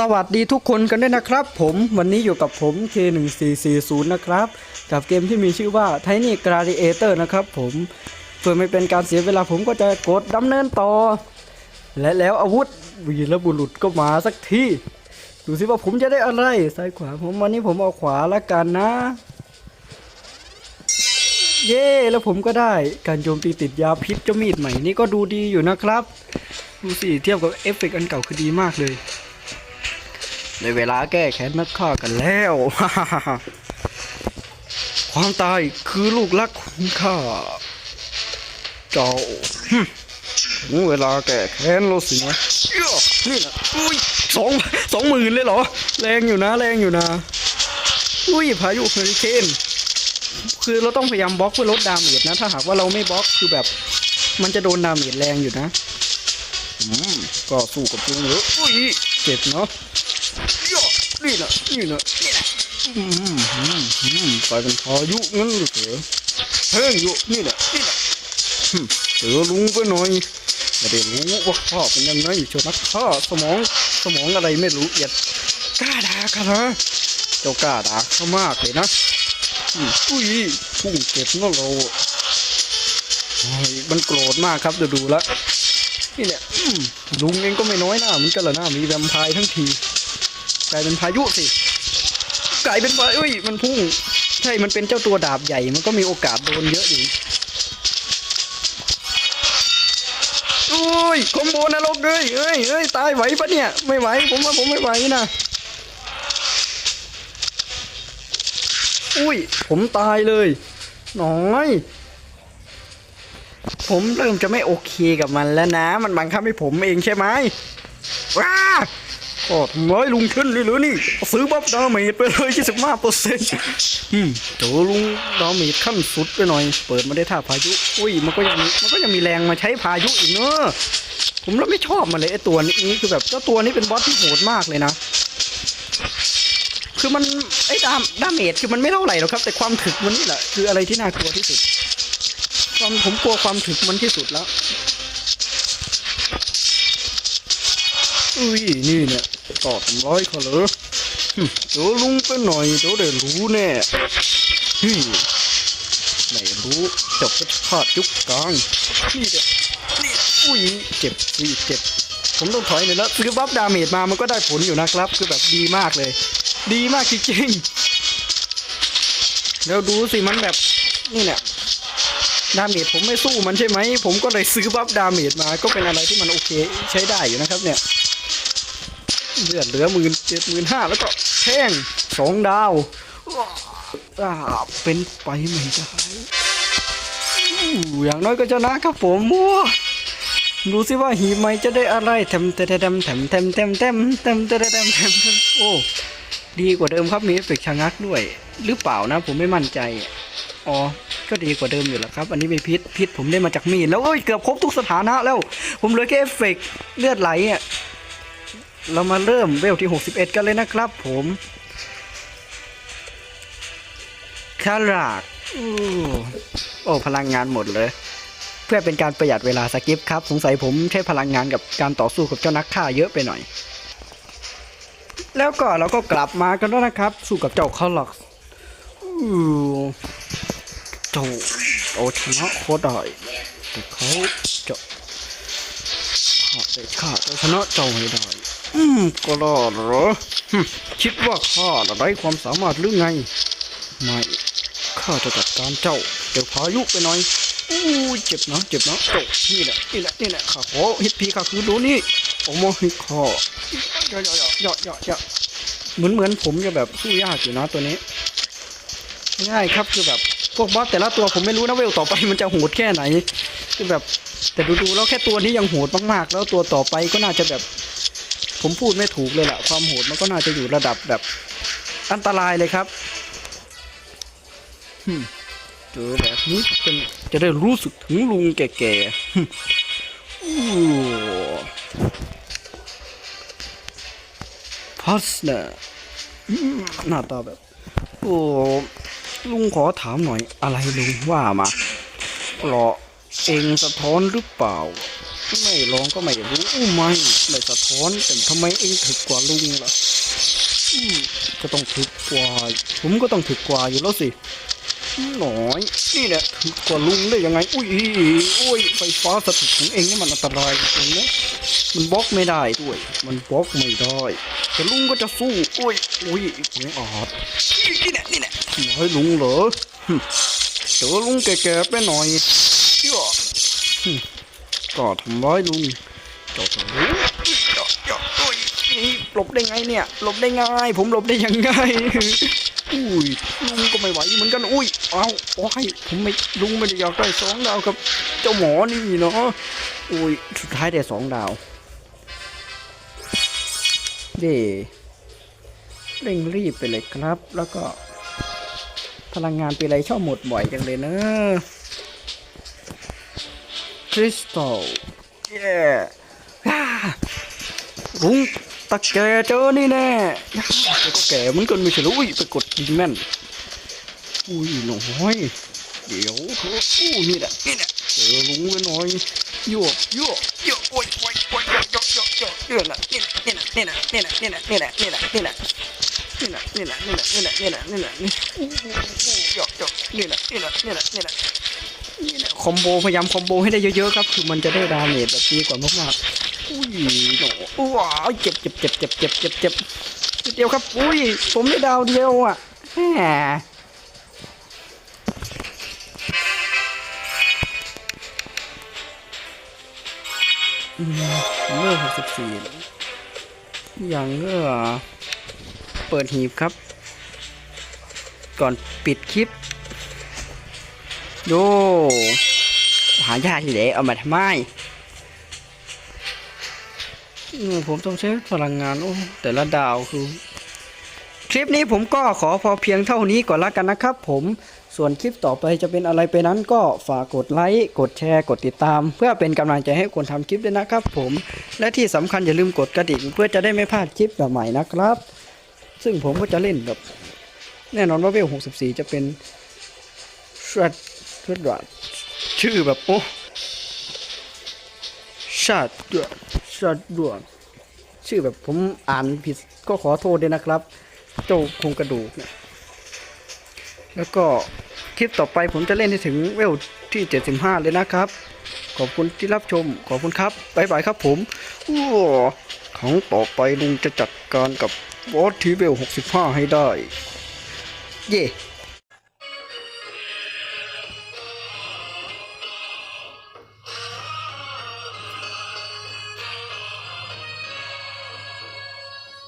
สวัสดีทุกคนกันด้วยนะครับ ผมวันนี้อยู่กับผม K1440 นะครับ กับเกมที่มีชื่อว่า Tiny Gladiator นะครับผมเพื่อไม่เป็นการเสียเวลาผมก็จะกดดำเนินต่อ และแล้วอาวุธวีรบุรุษก็มาสักทีดูสิว่าผมจะได้อะไร ซ้ายขวาผมวันนี้ผมเอาขวาละกันนะ เย้แล้วผมก็ได้การโจมตีติดยาพิษเจ้ามีดใหม่นี่ก็ดูดีอยู่นะครับ ดูสิเทียบกับเอฟเฟกต์อันเก่าคือดีมากเลย ในเวลาแก้แค้นนักฆ่ากันแล้ว ความตายคือลูกรักของข้า เจ้าถึงเวลาแก้แค้นแล้วสินะนี่นะอุ้ยสองสองหมื่นเลยเหรอ แรงอยู่นะ แรงอยู่นะ อุ้ยพายุเฮอริเคนคือเราต้องพยายามบล็อกเพื่อลดดาเมจนะ ถ้าหากว่าเราไม่บล็อกคือแบบ มันจะโดนดาเมจแรงอยู่นะ อืม ก็สู้กับจุงเยอะอุ้ย เจ็บเนาะ นี่นะนี่นะนี่นะอืมอืมอืมกลายเป็นพายุงั้นเหรอเถอะแห้งอยู่นี่นะนี่นะฮึ่มเจอลุงไปหน่อยไม่ได้รู้ว่าข้าเป็นยังไงเจ้านักฆ่าสมองสมองอะไรไม่รู้เอียดกล้าด่ากันเหรอเจ้ากล้าด่าข้ามากเลยนะอุ้ยพุ่งเก็บเนาะเราโอ้มันโกรธมากครับเดี๋ยวดูละนี่เนี่ยลุงเองก็ไม่น้อยหน้าเหมือนกันเหรอหน้ามีแวมไพร์ทั้งที กลายเป็นพายุสิ กลายเป็นพายุยมันพุ่ง ใช่ มันเป็นเจ้าตัวดาบใหญ่ มันก็มีโอกาสโดนเยอะอยู่โอ้ยคอมโบนรกเลยเอ้ยเอ้ยตายไหวปะเนี่ย ไม่ไหว ผมว่าผมไม่ไหวนะ อุ้ย ผมตายเลยน้อยผมเริ่มจะไม่โอเคกับมันแล้วนะ มันบังคับให้ผมเองใช่ไหมว้า ก็ทำไมลุงขึ้นเลยหรือนี่ ซื้อบัฟดาเมจไปเลย25เปอร์เซ็นต์อืมเจอลุงดาเมจขั้นสุดไปหน่อย เปิดมาได้ท่าพายุ อุ้ยมันก็ยังมันก็ยังมีแรงมาใช้พายุอีกเนอะผมแล้วไม่ชอบมันเลยไอตัวนี้คือแบบเจ้าตัวนี้เป็นบอสที่โหดมากเลยนะ คือมันไอ้ดามดาเมจคือมันไม่เท่าไหร่หรอกครับ แต่ความถึกมันนี่แหละคืออะไรที่น่ากลัวที่สุดความผมกลัวความถึกมันที่สุดแล้วอุ้ยนี่เนี่ย ตอดร้อยเขาเหรอหึเดี๋ยวลุงไปหน่อยเดี๋ยวเดี๋ยวรู้แน่ฮึไม่รู้จบเพชรพลาดยุคกลางนี่เด็กนี่อุ้ยเจ็บอุ้ยเจ็บผมต้องถอยหน่ยแล้วซื้อบัฟดาเมจมามันก็ได้ผลอยู่นะครับ คือแบบดีมากเลย ดีมากจริงๆแล้วดูสิมันแบบนี่เนี่ยดาเมจผมไม่สู้มันใช่ไหม ผมก็เลยซื้อบัฟดาเมจมาก็เป็นอะไรที่มันโอเคใช้ได้อยู่นะครับเนี่ย เลือดเหลือหมื่นเจ็ดหมื่นห้าแล้วก็แท่งสองดาวอ่าเป็นไปไม่ได้อย่างน้อยก็ชนะครับผมมัวดูสิว่าหีบใหม่จะได้อะไรแถมแถมแถมแถมแถมแถมแถมแถมแถมแถมแถมแถมโอ้ดีกว่าเดิมครับมีเอฟเฟกต์ชะงักด้วย หรือเปล่านะผมไม่มั่นใจอ๋อก็ดีกว่าเดิมอยู่แล้วครับ อันนี้เป็นพิษพิษผมได้มาจากมีดแล้วเอ้ยเกือบครบทุกสถานะแล้ว ผมเหลือแค่เอฟเฟกต์เลือดไหลอะ เรามาเริ่มเวลที่ 61 กันเลยนะครับผมคารากโอ้ พลังงานหมดเลย เพื่อเป็นการประหยัดเวลาสกิปครับ สงสัยผมใช้พลังงานกับการต่อสู้กับเจ้านักฆ่าเยอะไปหน่อย แล้วก็เราก็กลับมากันแล้วนะครับ สู้กับเจ้าคาลักอู้เจ้าเอชนะโคตรได้แต่เขาจะข้าได้ข้าจะชนะเจ้าไม่ได้ อืมก็รอดเหรอฮึคิดว่าข้าน่ะไร้ความสามารถหรือไง ไม่ข้าจะจัดการเจ้า เดี๋ยวพายุไปหน่อยอู้เจ็บนะเจ็บนะโตนี่แหละนี่แหละนี่แหละข้าขอฮิตพีข้าคือดูนี่โอ้โมฮิข้าเยอะเยอะเยอะเยอะเยอะเหมือนเหมือนผมจะแบบสู้ยากอยู่นะตัวนี้ ง่ายครับคือแบบพวกบอสแต่ละตัวผมไม่รู้นะเวลต่อไปมันจะโหดแค่ไหน คือแบบแต่ดูๆแล้วแค่ตัวนี้ยังโหดมากๆ แล้วตัวต่อไปก็น่าจะแบบ ผมพูดไม่ถูกเลยแหละความโหดมันก็น่าจะอยู่ระดับแบบอันตรายเลยครับเจอแบบนี้เป็นจะได้รู้สึกถึงลุงแก่ๆอู้พัสเนอร์อืมหน้าตาแบบ โอ้ลุงขอถามหน่อยอะไรลุงว่ามาเปราะเองสะท้อนหรือเปล่า ไม่ลองก็ไม่รู้ไม่ไม่สะท้อนแต่ทำไมเองถึกกว่าลุงล่ะอืมก็ต้องถึกกว่าผมก็ต้องถึกกว่าอยู่แล้วสิหน่อยนี่แหละถึกกว่าลุงได้ยังไง อุ้ยอุ้ยไฟฟ้าสถิตของเองนี่มันอันตรายจริงนะมันบล็อกไม่ได้ด้วย มันบล็อกไม่ได้แต่ลุงก็จะสู้อุ้ยอุ้ยผมอาจนี่แหละนี่แหละน้อยลุงเหรอหึเจอลุงแก่ๆไปหน่อยเชื่อ ก็ทำร้ายลุงจ้าจะรู้เจาะเจาะโอ้ยนี่หลบได้ไงเนี่ยหลบได้ไงผมหลบได้ยังไงอุ้ยลุงก็ไม่ไหวเหมือนกันอุ้ยเอาโอ้ยผมไม่ลุงไม่ได้อยากได้สองดาวกับเจ้าหมอนี่เนาะอุ้ยสุดท้ายได้สองดาวเย่เร่งรีบไปเลยครับ แล้วก็ พลังงานเป็นไรชอบหมดบ่อยจังเลยเนาแต่ก็แก่เหมือนกันไม่ใช่เหรออุ้ยไปกดยิงแม่นอุ้ยหน่อยเดี๋ยวเถอะ อู้นี่แหละนี่แหละเจอลุงไว้หน่อยยั่วยั่วยั่วโอ้ยโอ้ยโอ้ยยั่วยั่วยั่วยั่วนี่แหละนี่แหละนี่แหละนี่แหละนี่แหละนี่แหละนี่แหละนี่แหละนี่แหละนี่แหละนี่แหละนี่แหละนี่แหละนี่แหละ นี่แหละคอมโบพยายามคอมโบให้ได้เยอะๆครับคือมันจะได้ดาเมจแบบดีกว่ามากๆอุ้ยโหนว้าวเจ็บเจ็บเจ็บเจ็บเจ็บเจ็บเจ็บนิดเดียวครับอุ้ยผมได้ดาวเดียวอะแหมเมื่อหกสิบสี่อย่างก็เปิดหีบครับ ก่อนปิดคลิป โยหายากที่ไหนเอามาทำไมผมต้องใช้พลังงานโอ้แต่ละดาวคือ คลิปนี้ผมก็ขอพอเพียงเท่านี้ก่อนละกันนะครับ ผมส่วนคลิปต่อไปจะเป็นอะไรไปนั้นก็ฝากกดไลค์ กดแชร์ กดติดตาม เพื่อเป็นกำลังใจให้คนทำคลิปด้วยนะครับ ผม และที่สำคัญอย่าลืมกดกระดิ่งเพื่อจะได้ไม่พลาดคลิปใหม่นะครับ ซึ่งผมก็จะเล่นแบบ แน่นอนว่าเวล64 จะเป็น ชื่อแบบโอ้ชาดดวดชาดดวดชื่อแบบผมอ่านผิดก็ขอโทษด้วยนะครับ เจ้าโครงกระดูกเนี่ยแล้วก็คลิปต่อไปผมจะเล่นให้ถึงเวลที่ 75 เลยนะครับ ขอบคุณที่รับชม ขอบคุณครับบ๊ายบายครับผมโอ้ครั้งต่อไปลุงจะจัดการกับบอสที่เวล 65 ให้ได้ เย่